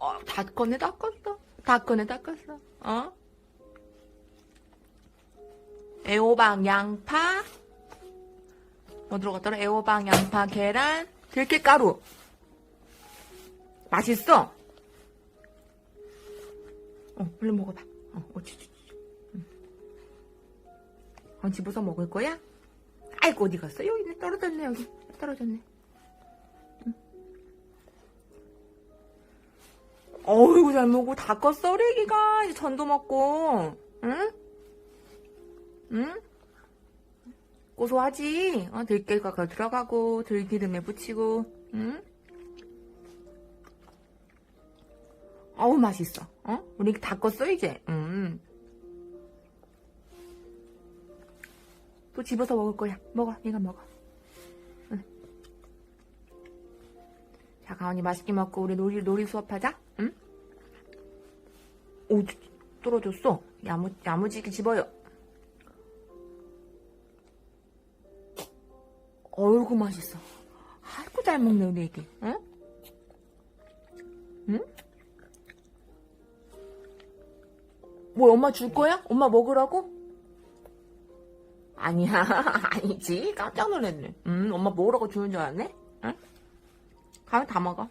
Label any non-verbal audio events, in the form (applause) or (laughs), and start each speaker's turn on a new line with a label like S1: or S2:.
S1: 어, 다 꺼내 닦았어. 다 꺼내 닦았어. 어? 애호박, 양파. 뭐 들어갔더라? 애호박, 양파, 계란, 들깨가루. 맛있어? 어, 얼른 먹어봐. 어, 어찌, 응. 어, 집어서 먹을 거야? 아이고, 어디 갔어? 여기 있네. 떨어졌네, 여기. 떨어졌네. 어이구 잘 먹고 다 껐어 우리기가 이제 전도 먹고 응? 응? 고소하지? 어, 들깨가 그 들어가고 들기름에 붙이고 응? 어우 맛있어 어? 우리 다 껐어 이제 음. 또 집어서 먹을 거야 먹어 네가 먹어 가은이 맛있게 먹고 우리 놀이 놀이 수업하자 응? 오, 떨어졌어. 야무, 야무지게 집어요. 어이구, 맛있어. 아이고, 잘 먹네, 우리 애기. 응? 응? 뭐, 엄마 줄 거야? 엄마 먹으라고? 아니야, (laughs) 아니지. 깜짝 놀랐네. 음, 엄마 먹으라고 주는 줄 알았네? 응? 가면 다 먹어.